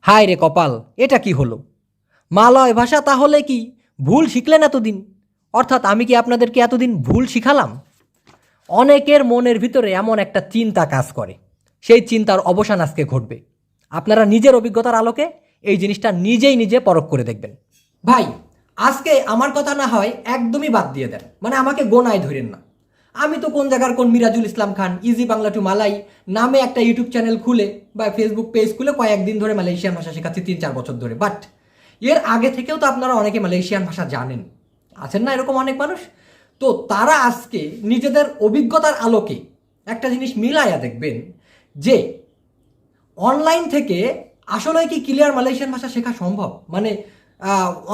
হায় রে কপাল, এটা কি হলো? মালয় ভাষা তাহলে কি ভুল শিখলেন এতদিন? অর্থাৎ আমি কি আপনাদেরকে এতদিন ভুল শিখালাম? অনেকের মনের ভিতরে এমন একটা চিন্তা কাজ করে। সেই চিন্তার অবসান আজকে ঘটবে। আপনারা নিজের অভিজ্ঞতার আলোকে এই জিনিসটা নিজেই নিজে পরখ করে দেখবেন। ভাই, আজকে আমার কথা না হয় একদমই বাদ দিয়ে দেন। মানে আমাকে গোনায় ধরেন না। আমি তো কোন জায়গার কোন Mirajul Islam Khan easy Bangla to Malay নামে একটা ইউটিউব চ্যানেল খুলে বা ফেসবুক পেজ খুলে কয়েকদিন ধরে মালয়েশিয়ান ভাষা শেখাচ্ছি, তিন চার বছর ধরে। বাট এর আগে থেকেও তো আপনারা অনেকে মালয়েশিয়ান ভাষা জানেন। আছেন না এরকম অনেক মানুষ? তো তারা আজকে নিজেদের অভিজ্ঞতার আলোকে একটা জিনিস মিলাইয়া দেখবেন যে অনলাইন থেকে আসলে কি ক্লিয়ার মালয়েশিয়ান ভাষা শেখা সম্ভব? মানে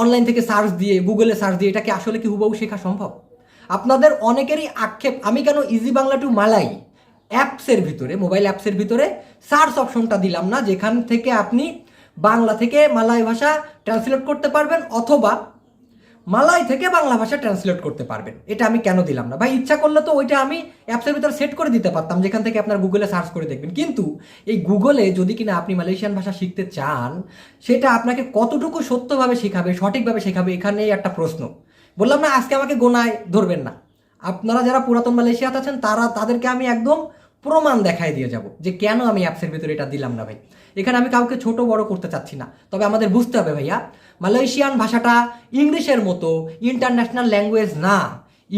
অনলাইন থেকে সার্চ দিয়ে গুগলে সার্চ দিয়ে এটাকে আসলে কি হুবহু শেখা সম্ভব? আপনাদের অনেকেরই আক্ষেপ, আমি কেন ইজি বাংলা টু মালাই অ্যাপসের ভিতরে, মোবাইল অ্যাপসের ভিতরে সার্চ অপশনটা দিলাম না, যেখান থেকে আপনি বাংলা থেকে মালাই ভাষা ট্রান্সলেট করতে পারবেন অথবা মালাই থেকে বাংলা ভাষা ট্রান্সলেট করতে পারবেন। এটা আমি কেন দিলাম না? ভাই, ইচ্ছা করলে তো ওইটা আমি অ্যাপসের ভিতরে সেট করে দিতে পারতাম, যেখান থেকে আপনার গুগলে সার্চ করে দেখবেন। কিন্তু এই গুগলে যদি কিনা আপনি মালয়েশিয়ান ভাষা শিখতে চান, সেটা আপনাকে কতটুকু সত্যভাবে শেখাবে, সঠিকভাবে শেখাবে, এখানেই একটা প্রশ্ন। বললাম না, আজকে আমাকে গোনায় ধরবেন না। আপনারা যারা পুরাতন মালয়েশিয়াতে আছেন, তারা তাদেরকে আমি একদম প্রমাণ দেখাই দিয়ে যাব যে কেন আমি অ্যাপসের ভিতরে এটা দিলাম না ভাই। এখানে আমি কাউকে ছোট বড় করতে চাচ্ছি না। তবে আমাদের বুঝতে হবে ভাইয়া, মালয়েশিয়ান ভাষাটা ইংলিশের মতো ইন্টারন্যাশনাল ল্যাঙ্গুয়েজ না।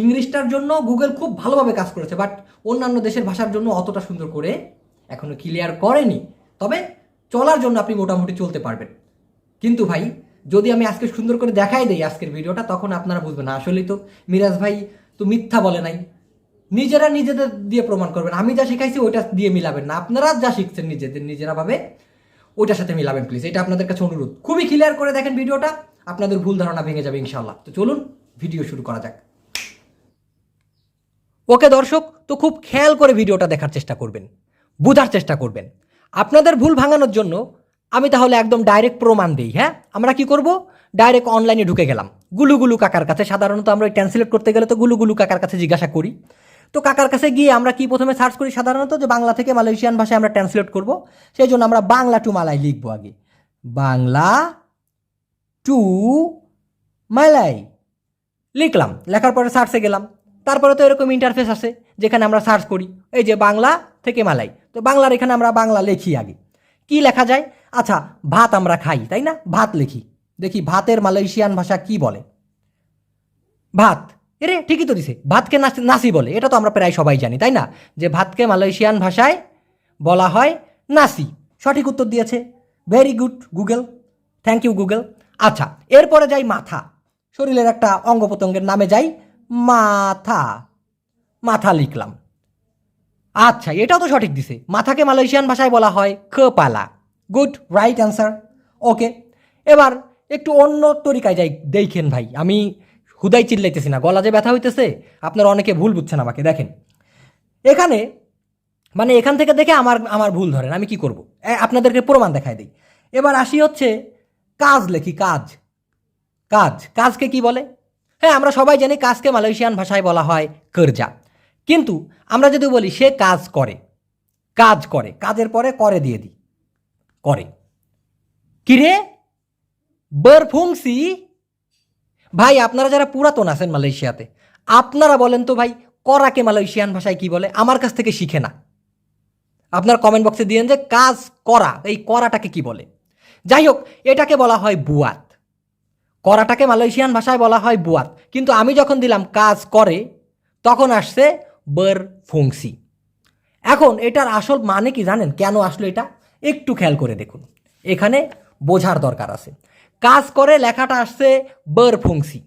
ইংলিশটার জন্য গুগল খুব ভালোভাবে কাজ করেছে, বাট অন্যান্য দেশের ভাষার জন্য অতটা সুন্দর করে এখনও ক্লিয়ার করেনি। তবে চলার জন্য আপনি মোটামুটি চলতে পারবেন। কিন্তু ভাই যদি আমি আজকে সুন্দর করে দেখাই দেই আজকের ভিডিওটা, তখন আপনারা বুঝবেন। না আসলেই তো মিরাজ ভাই তো মিথ্যা বলে নাই। নিজেরা নিজেদের দিয়ে প্রমাণ করবেন। আমি যা শিখাইছি ওইটা দিয়ে মিলাবেন না। আপনারা যা শিখছেন নিজেদের, নিজেরা ভাবে ওইটার সাথে মিলাবেন প্লিজ এটা আপনাদের কাছে অনুরোধ। খুবই ক্লিয়ার করে দেখেন ভিডিওটা, আপনাদের ভুল ধারণা ভেঙে যাবে ইনশাল্লাহ তো চলুন, ভিডিও শুরু করা যাক। ওকে দর্শক, তো খুব খেয়াল করে ভিডিওটা দেখার চেষ্টা করবেন। বোঝার চেষ্টা করবেন। আপনাদের ভুল ভাঙানোর জন্য আমি তাহলে একদম ডাইরেক্ট প্রমাণ দিই হ্যাঁ? আমরা কি করব? ডাইরেক্ট অনলাইনে ঢুকে গেলাম। গুলু গুলু কাকার কাছে, সাধারণত আমরা ট্রান্সলেট করতে গেলে তো গুলু গুলু কাকার কাছে জিজ্ঞাসা করি। তো কাকার কাছে গিয়ে আমরা কি প্রথমে সার্চ করি? সাধারণত যে বাংলা থেকে মালয়েশিয়ান ভাষায় আমরা ট্রান্সলেট করব, সেই জন্য আমরা বাংলা টু মালাই লিখব আগে। বাংলা টু মালাই লিখলাম। লেখার পরে সার্চে গেলাম। তারপরে তো এরকম ইন্টারফেস আছে, যেখানে আমরা সার্চ করি। এই যে বাংলা থেকে মালাই। তো বাংলার এখানে আমরা বাংলা লিখি আগে। কি লেখা যায়? আচ্ছা ভাত আমরা খাই, তাই না? ভাত লিখি। দেখি, ভাতের মালয়েশিয়ান ভাষা কি বলে? ভাত। এরে, ঠিকই তো দিছে। ভাতকে নাসি নাসি বলে। এটা তো আমরা প্রায় সবাই জানি, তাই না? যে ভাতকে মালয়েশিয়ান ভাষায় বলা হয় নাসি। সঠিক উত্তর দিয়েছে। Very good Google thank you Google আচ্ছা এরপরে যাই মাথা। শরীরের একটা অঙ্গ প্রত্যঙ্গের নামে যাই মাথা। মাথা লিখলাম। আচ্ছা এটাও তো সঠিক দিছে। মাথাকে মালয়েশিয়ান ভাষায় বলা হয় খপালা। Good, right answer. ওকে, এবার একটু অন্য তরিকায় যাই, দেখেন ভাই, আমি হুদাই চিল্লাইতেছি না, গলা যে ব্যথা হইতেছে, আপনারা অনেকে ভুল বুঝছেন আমাকে, দেখেন। এখানে মানে এখান থেকে দেখে আমার আমার ভুল ধরেন, আমি কি করব? আপনাদেরকে প্রমাণ দেখাই দিই। এবার আসি হচ্ছে কাজ লেখি, কাজ। কাজ, কাজকে কি বলে? হ্যাঁ আমরা সবাই জানি কাজকে মালয়েশিয়ান ভাষায় বলা হয় কর্জা। কিন্তু আমরা যদি বলি সে কাজ করে কাজ করে, কাজের পরে করে দিয়ে দিই, করে। কিরে বরফুংসি ভাই, আপনারা যারা পুরাতন আছেন মালয়েশিয়াতে, আপনারা বলেন তো ভাই, করাকে মালয়েশিয়ান ভাষায় কি বলে? আমার কাছ থেকে শিখে না। আপনার কমেন্ট বক্সে দিয়েন যে কাজ করা, এই করাটাকে কি বলে? যাই হোক, এটাকে বলা হয় বুয়াত। করাটাকে মালয়েশিয়ান ভাষায় বলা হয় বুয়াত। কিন্তু আমি যখন দিলাম কাজ করে, তখন আসছে ফুংসি এখন এটার আসল মানে কি জানেন? কেন আসলো এটা? একটু খেয়াল করে দেখুন। এখানে বোঝার দরকার আছে। কাজ করে লেখাটা আসছে বর ফুংসি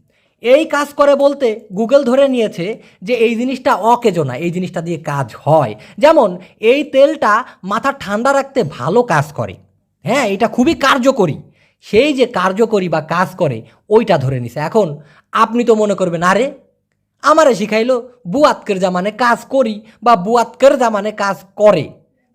এই কাজ করে বলতে গুগল ধরে নিয়েছে যে এই জিনিসটা অকেজো না, এই জিনিসটা দিয়ে কাজ হয়। যেমন এই তেলটা মাথা ঠান্ডা রাখতে ভালো কাজ করে। হ্যাঁ এটা খুবই কার্যকরী। সেই যে কার্যকরী বা কাজ করে, ওইটা ধরে নিছে। এখন আপনি তো মনে করবেন, আরে আমারে শিখাইলো বুয়াত কেরজা মানে কাজ করি বা বুয়াত কেরজা মানে কাজ করে।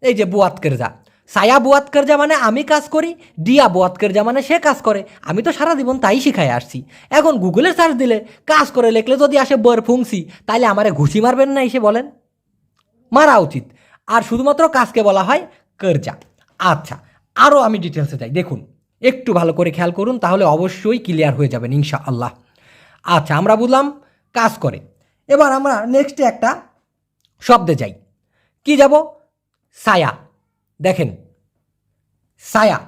এই যে বুয়াত কেরজা সায়া বুয়াত কেরজা মানে আমি কাজ করি ডিয়া বুয়াত কেরজা মানে সে কাজ করে। আমি তো সারা জীবন তাই শিখাই আসছি। এখন গুগলে সার্চ দিলে, কাজ করে লেখলে যদি আসে বর ফুংসি, তাইলে আমারে ঘুষি মারবেন না এসে বলেন? মারা উচিত। আর শুধুমাত্র কাজকে বলা হয় কর্জা আচ্ছা আরও আমি ডিটেলসে যাই, দেখুন। একটু ভালো করে খেয়াল করুন, তাহলে অবশ্যই ক্লিয়ার হয়ে যাবেন ইনশা আল্লাহ আচ্ছা আমরা বুঝলাম কাজ করে। এবার আমরা নেক্সটে একটা শব্দে যাই। কি যাব? সায়া দেখেন সায়া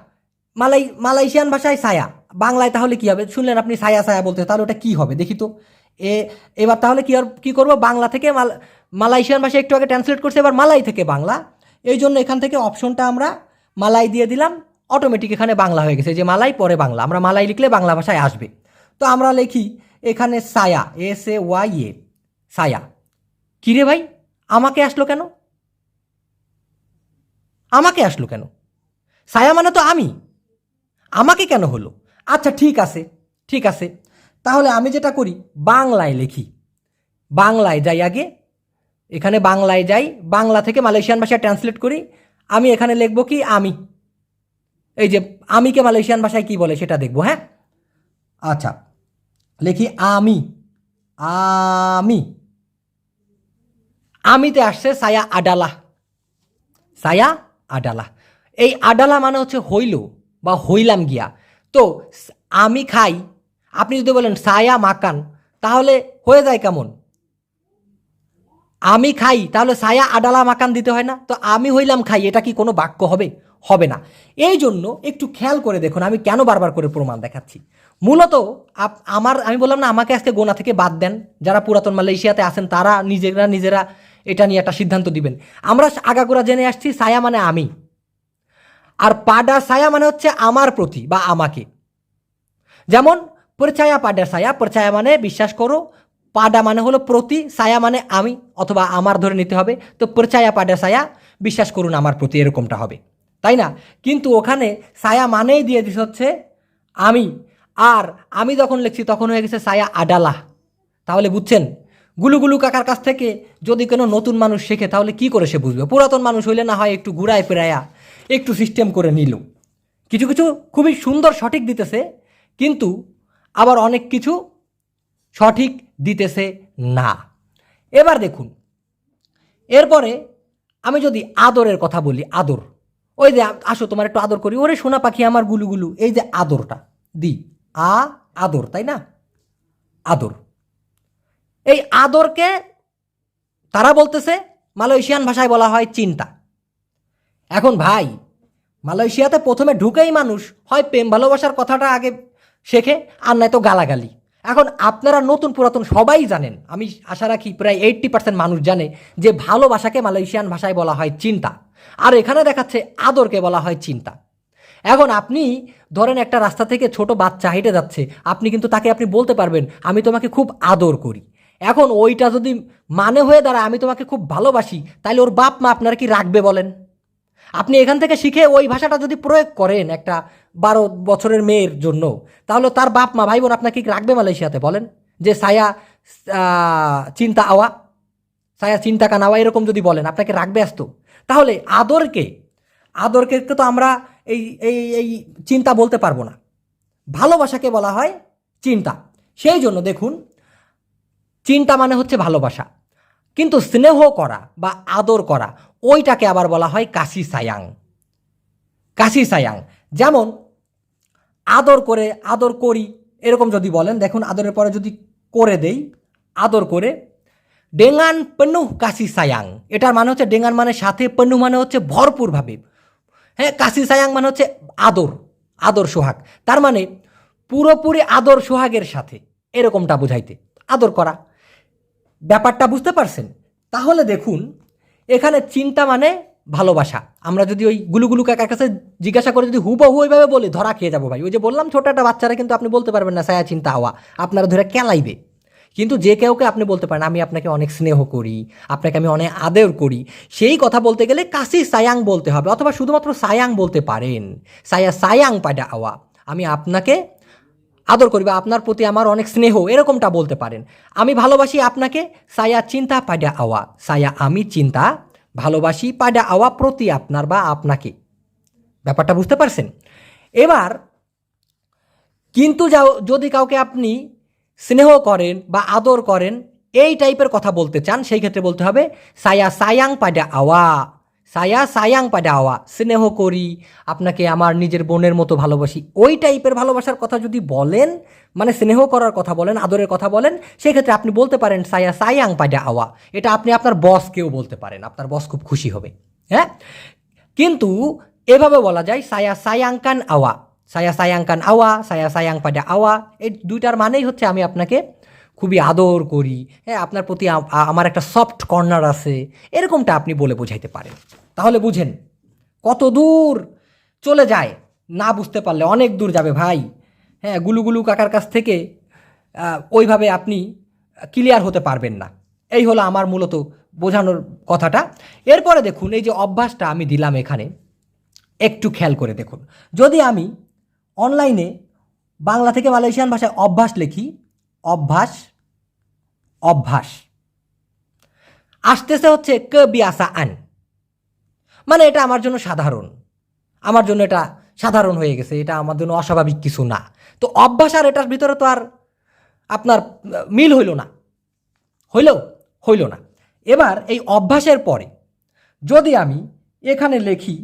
মালাই, মালয়েশিয়ান ভাষায় সায়া বাংলায় তাহলে কি হবে? শুনলেন আপনি সায়া সায়া বলতে, তাহলে ওটা কি হবে? দেখি তো। এ, এবার তাহলে কি আর, কি করব? বাংলা থেকে মাল, মালয়েশিয়ান ভাষায় একটু আগে ট্রান্সলেট করছে, এবার মালাই থেকে বাংলা। এই জন্য এখান থেকে অপশনটা আমরা মালাই দিয়ে দিলাম। অটোমেটিক এখানে বাংলা হয়ে গেছে। যে মালাই, পরে বাংলা। আমরা মালাই লিখলে বাংলা ভাষায় আসবে। তো আমরা লিখি এখানে সায়া এস এ ওয়াই এ সায়া। কিরে ভাই, আমাকে আসলো কেন? আমাকে আসলো কেন? সায়া মানে তো আমি। আমাকে কেন হলো? আচ্ছা ঠিক আছে ঠিক আছে। তাহলে আমি যেটা করি, বাংলায় লিখি। বাংলায় যাই আগে, এখানে বাংলায় যাই, বাংলা থেকে মালয়েশিয়ান ভাষায় ট্রান্সলেট করি। আমি এখানে লিখব কি? আমি। এই যে, আমিকে মালয়েশিয়ান ভাষায় কি বলে সেটা দেখব হ্যাঁ? আচ্ছা লিখি আমি আমি। আমিতে আসছে সায়া আডালা। সায়া আডালা। এই আডালা মানে হচ্ছে হইল বা হইলাম গিয়া। তো আমি খাই, আপনি যদি বলেন সায়া মাকান, তাহলে হয়ে যায় কেমন? আমি খাই, তাহলে সায়া আডালা মাকান দিতে হয় না? তো আমি হইলাম খাই, এটা কি কোনো বাক্য হবে? হবে না। এই জন্য একটু খেয়াল করে দেখুন, আমি কেন বারবার করে প্রমাণ দেখাচ্ছি। মূলত আমার, আমি বললাম না, আমাকে আজকে গোনা থেকে বাদ দেন। যারা পুরাতন মালয়েশিয়াতে আছেন, তারা নিজেরা নিজেরা এটা নিয়ে একটা সিদ্ধান্ত দিবেন। আমরা আগাগোড়া জেনে আসছি, সায়া মানে আমি। আর পাডা সায়া মানে হচ্ছে আমার প্রতি বা আমাকে। যেমন, পরিচায়া পাডা সায়া, পরিচায়া মানে বিশ্বাস করো, পাডা মানে হলো প্রতি, সায়া মানে আমি, অথবা আমার ধরে নিতে হবে। তো পরিচায়া পাডা সায়া, বিশ্বাস করুন আমার প্রতি এরকমটা হবে। তাই না? কিন্তু ওখানে সায়া মানেই দিয়ে দিস হচ্ছে আমি। আর আমি যখন লিখছি, তখন হয়ে গেছে সায়া আডালা। তাহলে বুঝছেন? গুলুগুলু কাকার কাছ থেকে যদি কোনো নতুন মানুষ শেখে, তাহলে কি করে সে বুঝবে? পুরাতন মানুষ হইলে না হয় একটু ঘুরায় ফেরায়া, একটু সিস্টেম করে নিল। কিছু কিছু খুবই সুন্দর সঠিক দিতেছে, কিন্তু আবার অনেক কিছু সঠিক দিতেছে না। এবার দেখুন, এরপরে আমি যদি আদরের কথা বলি, আদর। ওই যে, আসো তোমার একটু আদর করি। ওরে সোনা পাখি, আমার গুলুগুলু এই যে আদরটা দি আ আদর, তাই না? আদর। এই আদরকে তারা বলতেছে, মালয়েশিয়ান ভাষায় বলা হয় চিন্তা। এখন ভাই, মালয়েশিয়াতে প্রথমে ঢুকেই মানুষ হয় প্রেম ভালোবাসার কথাটা আগে শেখে, আর নয় তো গালাগালি। এখন আপনারা নতুন পুরাতন সবাই জানেন, আমি আশা রাখি প্রায় এইট্টি পার্সেন্ট মানুষ জানে যে ভালোবাসাকে মালয়েশিয়ান ভাষায় বলা হয় চিন্তা। আর এখানে দেখাচ্ছে আদরকে বলা হয় চিন্তা। এখন আপনি ধরেন একটা রাস্তা থেকে ছোট বাচ্চা হেঁটে যাচ্ছে, আপনি কিন্তু তাকে আপনি বলতে পারবেন, আমি তোমাকে খুব আদর করি। এখন ওইটা যদি মানে হয়ে দাঁড়ায়, আমি তোমাকে খুব ভালোবাসি তাহলে ওর বাপ মা আপনারা কি রাখবে বলেন? আপনি এখান থেকে শিখে ওই ভাষাটা যদি প্রয়োগ করেন একটা বারো বছরের মেয়ের জন্য, তাহলে তার বাপ মা, ভাই বোন আপনাকে রাখবে মালয়েশিয়াতে বলেন? যে সায়া চিন্তা আওয়া, সায়া চিন্তা কানাওয়া এরকম যদি বলেন, আপনাকে রাখবে আসতো। তাহলে আদরকে আদরকে তো আমরা এই এই এই চিন্তা বলতে পারব না। ভালোবাসাকে বলা হয় চিন্তা। সেই জন্য দেখুন, চিন্তা মানে হচ্ছে ভালোবাসা। কিন্তু স্নেহ করা বা আদর করা, ওইটাকে আবার বলা হয় কাশি সায়াং। কাশি সায়াং। যেমন, আদর করে, আদর করি, এরকম যদি বলেন, দেখুন আদরের পরে যদি করে দেই, আদর করে, ডেঙ্গান পেনুহ কাশি সায়াং। এটার মানে হচ্ছে, ডেঙ্গান মানে সাথে, পেনু মানে হচ্ছে ভরপুরভাবে। হ্যাঁ কাশি সায়াং মানে হচ্ছে আদর আদর সোহাগ। তার মানে পুরোপুরি আদর সোহাগের সাথে, এরকমটা বুঝাইতে। আদর করা। ব্যাপারটা বুঝতে পারছেন? তাহলে দেখুন, এখানে চিন্তা মানে ভালোবাসা। আমরা যদি ওই গুলুগুলু কাকার কাছে জিজ্ঞাসা করে যদি হুবহু ওইভাবে বলি, ধরা খেয়ে যাব ভাই। ওই যে বললাম ছোট একটা বাচ্চারা কিন্তু আপনি বলতে পারবেন না, সায়া চিন্তা হওয়া। আপনারা ধরে কেলাইবে। কিন্তু যে কেউকে আপনি বলতে পারেন, আমি আপনাকে অনেক স্নেহ করি, আপনাকে আমি অনেক আদর করি, সেই কথা বলতে গেলে কাশি সায়াং বলতে হবে, অথবা শুধুমাত্র সায়াং বলতে পারেন। সায়া সায়াং পাডা আওয়া, আমি আপনাকে আদর করি বা আপনার প্রতি আমার অনেক স্নেহ, এরকমটা বলতে পারেন। আমি ভালোবাসি আপনাকে, সায়া চিন্তা পাডা আওয়া, সায়া আমি চিন্তা ভালোবাসি পাডা আওয়া প্রতি আপনার বা আপনাকে। ব্যাপারটা বুঝতে পারছেন? এবার, কিন্তু যাও, যদি কাউকে আপনি স্নেহ করেন বা আদর করেন, এই টাইপের কথা বলতে চান, সেই ক্ষেত্রে বলতে হবে, সায়া সায়াং পাডা আওয়া, সায়া সায়াং পাডা আওয়া, স্নেহ করি, আপনাকে আমার নিজের বোনের মতো ভালোবাসি। ওই টাইপের ভালোবাসার কথা যদি বলেন মানে স্নেহ করার কথা বলেন, আদরের কথা বলেন সেক্ষেত্রে আপনি বলতে পারেন, সায়া সায়াং পাডা আওয়া। এটা আপনি আপনার বসকেও বলতে পারেন, আপনার বস খুব খুশি হবে হ্যাঁ? কিন্তু এভাবে বলা যায়, সায়া সায়াংকান আওয়া। সায়া সায়াংকান আওয়া সায়া সায়াং পাডা আওয়া এই দুইটার মানেই হচ্ছে আমি আপনাকে খুবই আদর করি। হ্যাঁ আপনার প্রতি আমার একটা সফট কর্নার আছে। এরকমটা আপনি বলে বোঝাইতে পারেন। তাহলে বুঝেন, কত দূর চলে যায় না বুঝতে পারলে, অনেক দূর যাবে ভাই। হ্যাঁ গুলুগুলু কাকার কাছ থেকে ওইভাবে আপনি ক্লিয়ার হতে পারবেন না। এই হলো আমার মূলত বোঝানোর কথাটা। এরপরে দেখুন, এই যে অভ্যাসটা আমি দিলাম এখানে, একটু খেয়াল করে দেখুন। যদি আমি অনলাইনে বাংলা থেকে মালয়েশিয়ান ভাষায় অভ্যাস লিখি, অভ্যাস অভ্যাস। আসতেছে হচ্ছে ক বিয়াসা আন। মানে এটা আমার জন্য সাধারণ। আমার জন্য এটা সাধারণ হয়ে গেছে, এটা আমার জন্য অস্বাভাবিক কিছু না। তো অভ্যাস আর এটার ভিতরে তো আর আপনার মিল হইল না। হইল হইল না। এবার এই অভ্যাসের পরে যদি আমি এখানে লিখি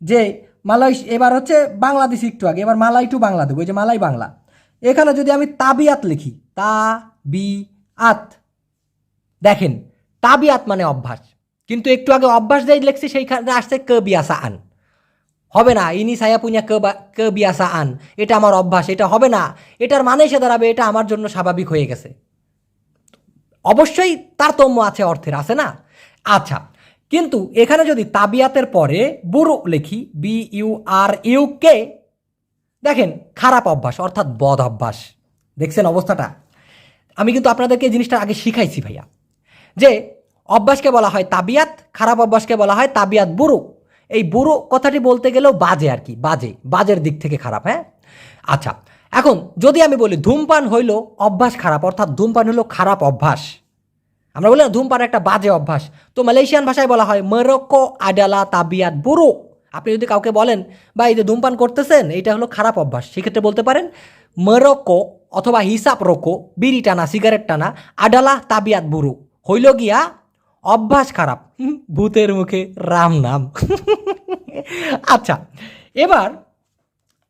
যে মালাই এবার হচ্ছে বাংলাদেশ একটু আগে, এবার মালাই টু বাংলা দেবো যে মালাই বাংলা। এখানে যদি আমি তাবিয়াত লিখি, তা, বি, আত, দেখেন, তাবিয়াত মানে অভ্যাস। কিন্তু একটু আগে অভ্যাস যেই লিখছি, সেইখানে আসছে ক বিয়াসা আন। হবে না, ইনি সায়া পুনিয়া ক ক বিয়াসা আন। এটা আমার অভ্যাস, এটা হবে না। এটার মানে এসে দাঁড়াবে, এটা আমার জন্য স্বাভাবিক হয়ে গেছে। অবশ্যই তারতম্য আছে অর্থের, আছে না? আচ্ছা কিন্তু এখানে যদি তাবিয়াতের পরে বুড়ো লিখি B U R U K দেখেন খারাপ অভ্যাস, অর্থাৎ বদ অভ্যাস। দেখছেন অবস্থাটা? আমি কিন্তু আপনাদেরকে জিনিসটা আগে শিখাইছি, ভাইয়া। যে অভ্যাসকে বলা হয় তাবিয়াত, খারাপ অভ্যাসকে বলা হয় তাবিয়াত বুড়ো এই বুড়ো কথাটি বলতে গেলেও বাজে আর কি, বাজে, বাজের দিক থেকে খারাপ হ্যাঁ? আচ্ছা এখন যদি আমি বলি ধূমপান হইল অভ্যাস খারাপ, অর্থাৎ ধূমপান হইল খারাপ অভ্যাস আমরা বলি না ধূমপান একটা বাজে অভ্যাস। তো মালয়েশিয়ান ভাষায় বলা হয়, মরক্কো আডালা তাবিয়াত বুড়ো আপনি যদি কাউকে বলেন বা এই যে ধূমপান করতেছেন, এটা হলো খারাপ অভ্যাস। সেক্ষেত্রে বলতে পারেন, মরক্কো অথবা হিসাব রোকো বিড়ি টানা, সিগারেট টানা আডালা তাবিয়াত বুড়ো হইল গিয়া, অভ্যাস খারাপ। ভূতের মুখে রাম নাম। আচ্ছা এবার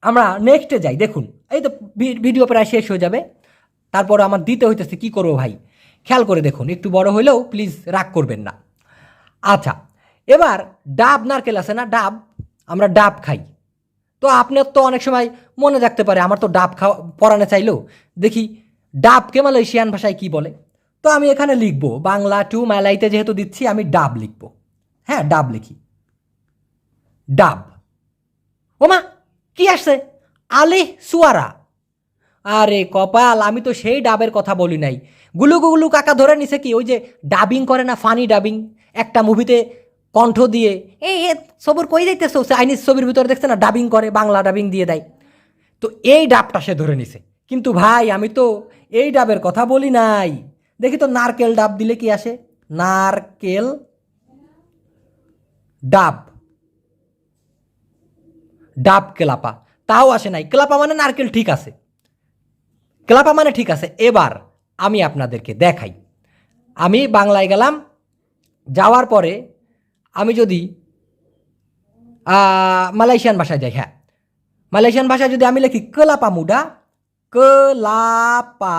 আমরা নেক্সটে যাই। দেখুন, এই তো ভিডিও প্রায় শেষ হয়ে যাবে। তারপর আমার দিতে হইতেছে, কি করব ভাই? খেয়াল করে দেখুন, একটু বড় হইলেও প্লিজ রাগ করবেন না। আচ্ছা এবার ডাব নারকেল আছে না, ডাব, আমরা ডাব খাই। তো আপনার তো অনেক সময় মনে রাখতে পারে, আমার তো ডাব খাওয়া, পড়ানো চাইলেও। দেখি, ডাবকে মালয়েশিয়ান ভাষায় কি বলে? তো আমি এখানে লিখব, বাংলা টু মালাইতে যেহেতু দিচ্ছি, আমি ডাব লিখব। হ্যাঁ ডাব লিখি। ডাব। ওমা, কি আসছে? আলে সুয়ারা। আরে কপাল, আমি তো সেই ডাবের কথা বলি নাই। গুলু গুলু কাকা ধরে নিছে কি, ওই যে ডাবিং করে না ফানি ডাবিং একটা মুভিতে কণ্ঠ দিয়ে, এই সবর কই যাইতেছ? চাইনিজ ছবির ভিতরে দেখছে না ডাবিং করে, বাংলা ডাবিং দিয়ে দেয়। তো এই ডাবটা সে ধরে নিছে। কিন্তু ভাই, আমি তো এই ডাবের কথা বলি নাই। দেখি তো নারকেল ডাব দিলে কি আসে? নারকেল ডাব। ডাব কেলাপা। তাও আসে নাই। কেলাপা মানে নারকেল ঠিক আছে। কেলাপা মানে ঠিক আছে, এবার আমি আপনাদেরকে দেখাই। আমি বাংলায় গেলাম, যাওয়ার পরে আমি যদি মালয়েশিয়ান ভাষায় যাই হ্যাঁ। মালয়েশিয়ান ভাষায় যদি আমি লিখি কেলাপা মুডা কেলাপা,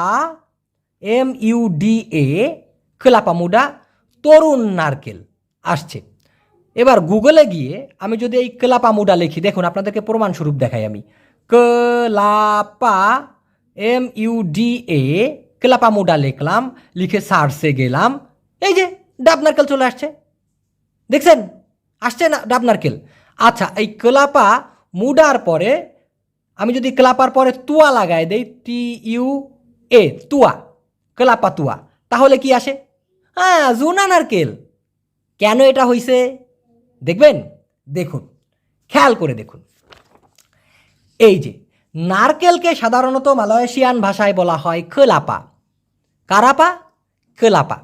এম ইউ ডি এ কেলাপা মুডা তরুণ নারকেল আসছে। এবার গুগলে গিয়ে আমি যদি এই কেলাপা মুডা লিখি, দেখুন আপনাদেরকে প্রমাণস্বরূপ দেখাই আমি। কেলাপা এম ইউ ডি এ কেলাপা মুডা লিখলাম লিখে সার্চে গেলাম এই যে ডাব নারকেল চলে আসছে। দেখছেন? আসছে না ডাব নারকেল আচ্ছা এই কেলাপা মুডার পরে, আমি যদি ক্লাপার পরে তুয়া লাগাই দেই T U A Tuya ক্লাপা Tuya, তাহলে কি আসে? হ্যাঁ জুনা নারকেল। কেন এটা হইছে? দেখবেন? দেখুন, খেয়াল করে দেখুন। এই যে নারকেলকে সাধারণত মালয়েশিয়ান ভাষায় বলা হয় খোলাপা। কারাপা? খোলাপা।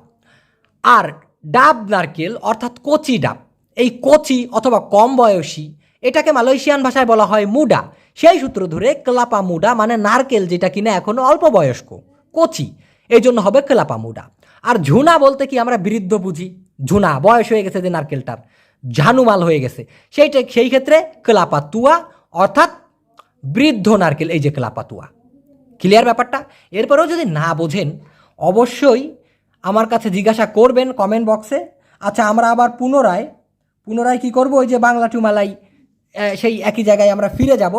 আর ডাব নারকেল, অর্থাৎ কচি ডাব, এই কচি অথবা কম বয়সী, এটাকে মালয়েশিয়ান ভাষায় বলা হয় মুডা। সেই সূত্র ধরে ক্লাপা মুডা মানে নারকেল যেটা কিনা এখনও অল্প বয়স্ক, কচি এই জন্য হবে ক্লাপা মুডা। আর ঝুনা বলতে কি আমরা বৃদ্ধ বুঝি? ঝুনা, বয়স হয়ে গেছে যে নারকেলটার, ঝানুমাল হয়ে গেছে। সেইটা সেই ক্ষেত্রে ক্লাপাতুয়া অর্থাৎ বৃদ্ধ নারকেল, এই যে ক্লাপাতুয়া। ক্লিয়ার ব্যাপারটা? এরপরেও যদি না বোঝেন, অবশ্যই আমার কাছে জিজ্ঞাসা করবেন কমেন্ট বক্সে আচ্ছা আমরা আবার পুনরায় পুনরায় কি করব? ওই যে বাংলা টুমালাই সেই একই জায়গায় আমরা ফিরে যাব।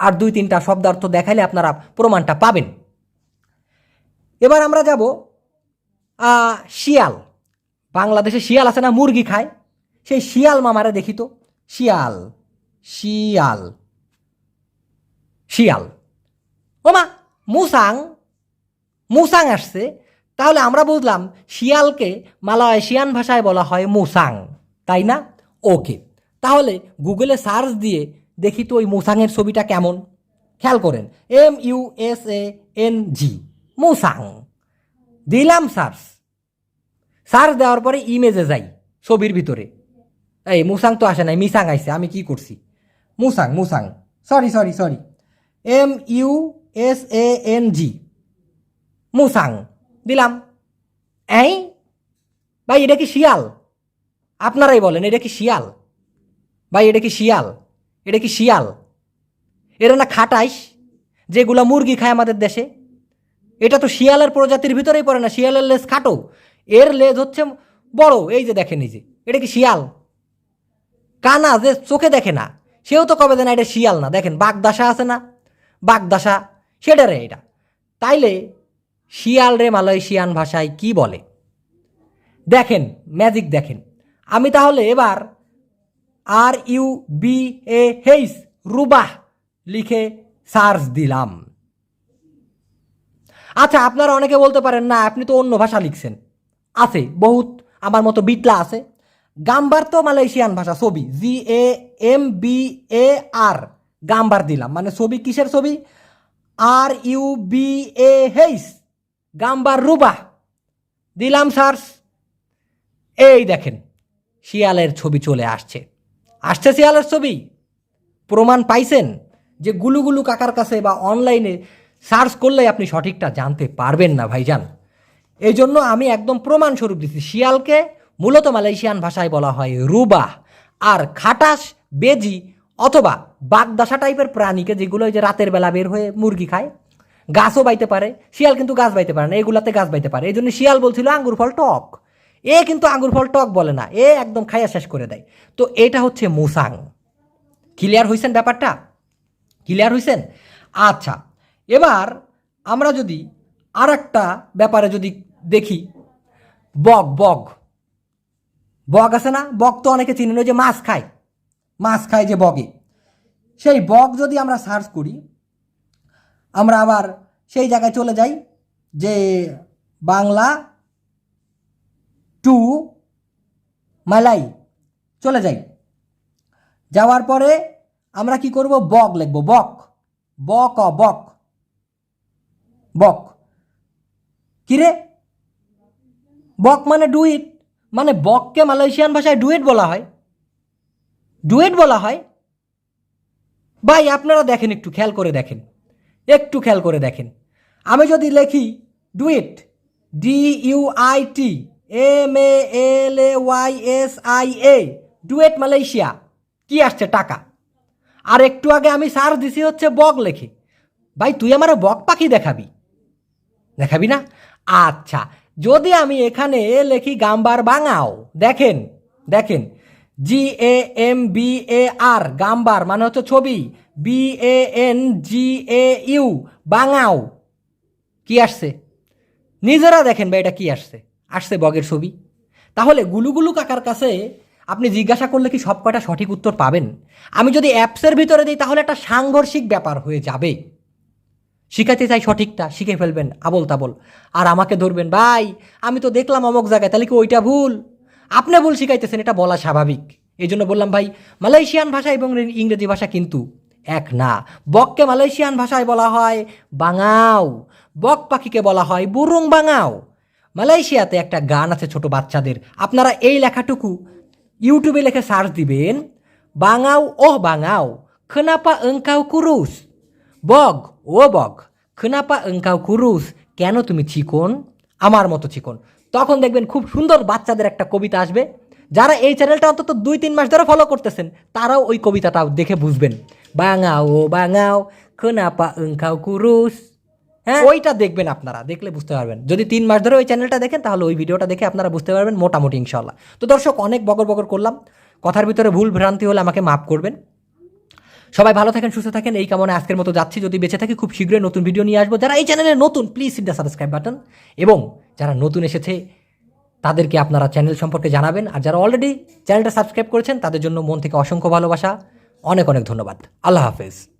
আর দুই তিনটা শব্দার্থ দেখাইলে আপনারা প্রমাণটা পাবেন। এবার আমরা যাব শিয়াল। বাংলাদেশে শিয়াল আছে না? মুরগি খায়। সেই শিয়াল মামারে দেখি তো। শিয়াল শিয়াল। শিয়াল। ওমা, মুসাং মুসাং আসছে। তাহলে আমরা বুঝলাম শিয়ালকে মালয়েশিয়ান ভাষায় বলা হয় মুসাং, তাই না? ওকে, তাহলে গুগলে সার্চ দিয়ে দেখি তো ওই মুসাংয়ের ছবিটা কেমন। খেয়াল করেন, M U S A N G, মুসাং। দিলাম সার্চ। সার্চ দেওয়ার পরে ইমেজে যাই ছবির ভিতরে। এই মুসাং তো আসে নাই, মিসাং আইছে, আমি কি করছি? মুসাং মুসাং, sorry sorry sorry. M U S A N G মুসাং, দিলাম। এই? ভাই, এটা কি শিয়াল? আপনারাই বলেন, এটা কি শিয়াল? ভাই, এটা কি শিয়াল? এটা কি শিয়াল? এরা না খাটাইস যেগুলা মুরগি খায় আমাদের দেশে? এটা তো শিয়ালের প্রজাতির ভিতরেই পড়ে না, শিয়ালের লেজ খাটো। এর লেজ হচ্ছে বড়, এই যে দেখেন এই যে, এটা কি শিয়াল? কানা যে চোখে দেখে না, সেও তো কবে না এটা শিয়াল না। দেখেন বাগদাসা আছে না? বাগদাসা সেটা রে এটা। তাইলে শিয়াল রে মালয়েশিয়ান ভাষায় কি বলে? দেখেন, ম্যাজিক দেখেন। আমি তাহলে এবার আর ইউ বি এ হেইস রুবাহ লিখে সার্চ দিলাম। আচ্ছা আপনারা অনেকে বলতে পারেন, না, আপনি তো অন্য ভাষা লিখছেন। আছে, বহুত, আমার মতো বিটলা আছে। গাম্বার তো মালয়েশিয়ান ভাষা, ছবি জি এ এম বি এ আর গাম্বার দিলাম। মানে ছবি কিসের ছবি? আর ইউ বি এ হেইস গাম্বার রুবা। দিলাম সার্চ এই দেখেন, শিয়ালের ছবি চলে আসছে। আসছে শিয়ালের ছবি? প্রমাণ পাইছেন যে গুলুগুলু কাকার কাছে বা অনলাইনে সার্চ করলে আপনি সঠিকটা জানতে পারবেন না ভাইজান। এই জন্য আমি একদম প্রমাণস্বরূপ দিচ্ছি শিয়ালকে মূলত মালয়েশিয়ান ভাষায় বলা হয় রুবা। আর খাটাস বেজি অথবা বাগদাসা টাইপের প্রাণীকে যেগুলো ওই যে রাতের বেলা বের হয়ে মুরগি খায়, গাছও বাইতে পারে, শিয়াল কিন্তু গাছ বাইতে পারে না, এগুলাতে গাছ বাইতে পারে। এই জন্য শিয়াল বলছিল আঙ্গুর ফল টক। এ কিন্তু আঙ্গুর ফল টক বলে না, এ একদম খাইয়া শেষ করে দেয়। তো এটা হচ্ছে মুসাং। ক্লিয়ার হয়েছেন ব্যাপারটা? ক্লিয়ার হয়েছেন আচ্ছা এবার আমরা যদি আর একটা ব্যাপারে যদি দেখি বগ বগ বগ আছে না? বগ তো অনেকে চিনেন ওই যে মাছ খায়। মাছ খায় যে বগে, সেই বগ যদি আমরা সার্চ করি, আমরা আবার সেই জায়গায় চলে যাই যে বাংলা টু মালাই, চলে যাই। যাওয়ার পরে আমরা কি করব? বক লিখব, বক বক অ, বক বক। কিরে বক মানে ডুইট মানে বককে মালয়েশিয়ান ভাষায় ডুইট বলা হয়। ডুয়েট বলা হয়। ভাই, আপনারা দেখেন, একটু খেয়াল করে দেখেন। একটু খেয়াল করে দেখেন। আমি যদি লেখি duet, D U I T, M A L A Y S I A, duet Malaysia, কি আসছে টাকা? আর একটু আগে আমি সার্চ দিছি হচ্ছে বক লেখে। ভাই, তুই আমার বক পাখি দেখাবি? দেখাবি না? আচ্ছা যদি আমি এখানে লেখি গাম্বার বাঙাও, দেখেন দেখেন। জি এ এম বি এ আর গাম্বার মানে হচ্ছে ছবি। B A N G A U বাঙাও। কি আসছে? নিজেরা দেখেন ভাই, এটা কি আসছে? আসছে বগের ছবি। তাহলে গুলুগুলু কাকার কাছে আপনি জিজ্ঞাসা করলে কি সব কটা সঠিক উত্তর পাবেন? আমি যদি অ্যাপসের ভিতরে দিই, তাহলে একটা সাংঘর্ষিক ব্যাপার হয়ে যাবে। শিখাতে চাই সঠিকটা, শিখে ফেলবেন আবল তাবল আর আমাকে ধরবেন, ভাই, আমি তো দেখলাম অমক জায়গায়, তাহলে কি ওইটা ভুল? আপনি ভুল শিখাইতেছেন, এটা বলা স্বাভাবিক। এই জন্য বললাম, ভাই, মালয়েশিয়ান ভাষা এবং ইংরেজি ভাষা কিন্তু এক না। বককে মালয়েশিয়ান ভাষায় বলা হয় বাঙাও, বক পাখিকে বলা হয় বুরুং বাঙাও। মালয়েশিয়াতে একটা গান আছে ছোট বাচ্চাদের, আপনারা এই লেখাটুকু ইউটিউবে লেখে সার্চ দিবেন, বাঙাও ওহ বাঙাও, খেনাপা এঙ্কাও কুরুস। বগ, ও বগ, খেনাপা এঙ্কাও কুরুস, কেন তুমি চিকন? আমার মতো চিকন। তখন দেখবেন খুব সুন্দর বাচ্চাদের একটা কবিতা আসবে। যারা এই চ্যানেলটা অন্তত দুই, তিন মাস ধরে ফলো করতেছেন, তারাও ওই কবিতাটা দেখে বুঝবেন। বাঙাও বাঙাও খোনাপা উংখাও কুরুস। হ্যাঁ? ওইটা দেখবেন আপনারা, দেখলে বুঝতে পারবেন। যদি তিন মাস ধরে ওই চ্যানেলটা দেখেন, তাহলে ওই ভিডিওটা দেখে আপনারা বুঝতে পারবেন মোটামুটি ইনশাল্লাহ তো দর্শক, অনেক বকর বকর করলাম। কথার ভিতরে ভুল ভ্রান্তি হলে আমাকে মাফ করবেন। সবাই ভালো থাকেন, সুস্থ থাকেন। এই কামনে আজকের মতো যাচ্ছি। যদি বেঁচে থাকি, খুব শীঘ্রই নতুন ভিডিও নিয়ে আসব। যারা এই চ্যানেলে নতুন please hit the subscribe button এবং যারা নতুন এসেছে, তাদেরকে আপনারা চ্যানেল সম্পর্কে জানাবেন। আর যারা অলরেডি চ্যানেলটা সাবস্ক্রাইব করেছেন, তাদের জন্য মন থেকে অসংখ্য ভালোবাসা। অনেক অনেক ধন্যবাদ। আল্লাহ হাফেজ।